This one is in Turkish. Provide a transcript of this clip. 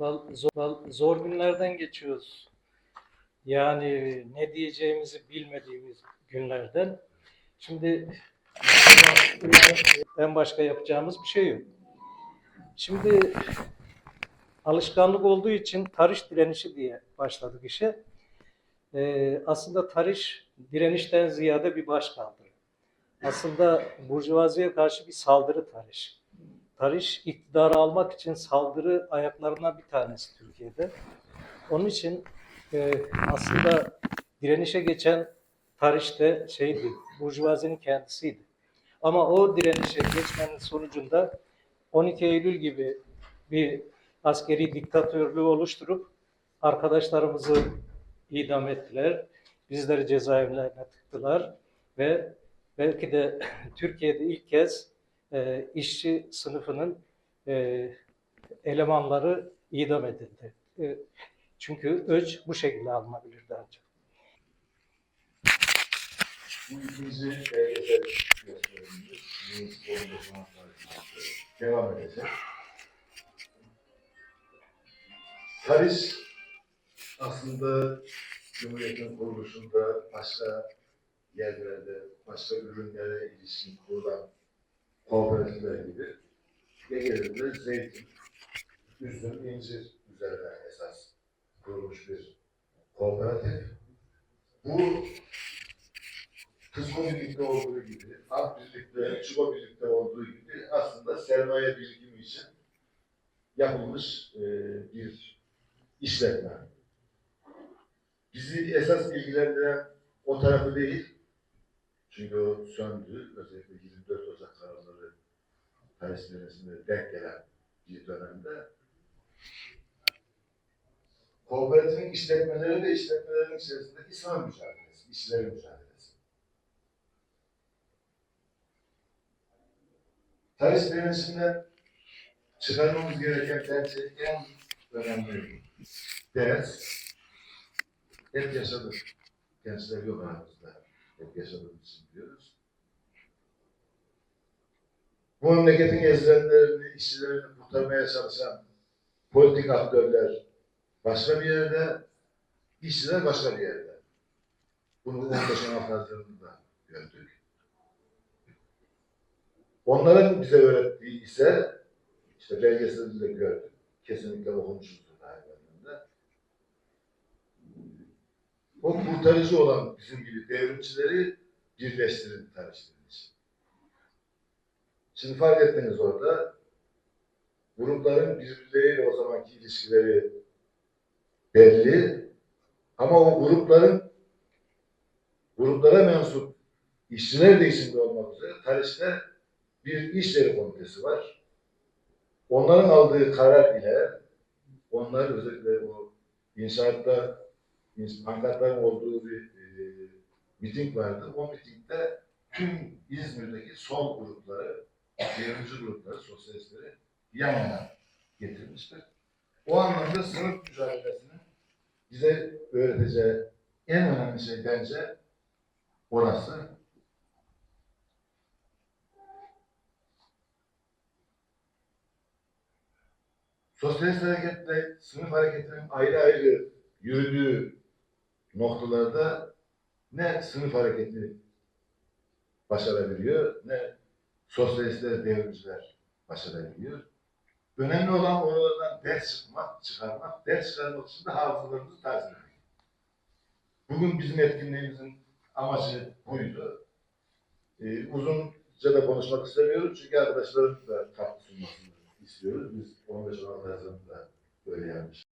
Zor, zor günlerden geçiyoruz. Yani ne diyeceğimizi bilmediğimiz günlerden. Şimdi en başka yapacağımız bir şey yok. Şimdi alışkanlık olduğu için tarış direnişi diye başladık işe. Ee, aslında tarış direnişten ziyade bir başkaldırı. Aslında burjuvaziye karşı bir saldırı tarış. Tarış iktidarı almak için saldırı ayaklarından bir tanesi Türkiye'de. Onun için e, aslında direnişe geçen tarış da şeydi, burjuvazinin kendisiydi. Ama o direnişe geçmenin sonucunda 12 Eylül gibi bir askeri diktatörlüğü oluşturup arkadaşlarımızı idam ettiler. Bizleri cezaevlerine tıktılar ve belki de Türkiye'de ilk kez e, işçi sınıfının e, elemanları idam edildi. E, çünkü öç bu şekilde alınabilirdi ancak. Bu ikinci belgesel gösterimimiz. Bizim 15 Mart tarihinde devam edecek. Paris aslında Cumhuriyet'in kuruluşunda başka yerlerde, başka ürünlere ilişkin kurulan kooperatifler gibi Ege'de zeytin, üzüm, incir üzerine esas kurulmuş bir kooperatif. Bu Kısmı birlikte olduğu gibi, Ak birlikte, Çuba birlikte olduğu gibi aslında sermaye birikimi için yapılmış e, bir işletme. Bizi esas ilgilendiren o tarafı değil, çünkü o söndü, özellikle 24 Ocak kararları Paris Dönesi'nde denk gelen bir dönemde. Kooperatifin işletmeleri ve işletmelerin içerisindeki sınır mücadelesi, işçilerin mücadelesi. Tarih direnişinden çıkarmamız gereken bence en önemli ders hep yaşadık. Gençler yok aramızda. Hep yaşadığımız için diyoruz. Bu memleketin ezilenlerini, işçilerini kurtarmaya çalışan politik aktörler başka bir yerde, işçiler başka bir yerde. Bunu 15 Şubat Haziran'da gördük. Onların bize öğrettiği ise işte belgeselinde de gördük. Kesinlikle okumuşuzdur O kurtarıcı olan bizim gibi devrimcileri birleştirin tartıştırmış. Şimdi fark ettiniz orada grupların birbirleriyle o zamanki ilişkileri belli ama o grupların gruplara mensup işçiler de içinde olmak üzere tarihte bir işleri komitesi var. Onların aldığı karar ile onlar özellikle o inşaatta pankartların olduğu bir e, miting vardı. O mitingde tüm İzmir'deki sol grupları, devrimci grupları, sosyalistleri yan yana getirmiştir. O anlamda sınıf mücadelesini bize öğreteceği en önemli şey bence orası. Sosyalist hareketle sınıf hareketinin ayrı ayrı yürüdüğü noktalarda ne sınıf hareketi başarabiliyor ne sosyalistler, devrimciler başarabiliyor. Önemli olan oralardan ders çıkmak, çıkarmak, ders çıkarmak için de hafızalarımızı tazelemek. Bugün bizim etkinliğimizin amacı buydu. Ee, uzunca da konuşmak istemiyorum çünkü arkadaşların da katkı sunmasını istiyoruz. Biz 15 Haziran'da böyle yapmıştık.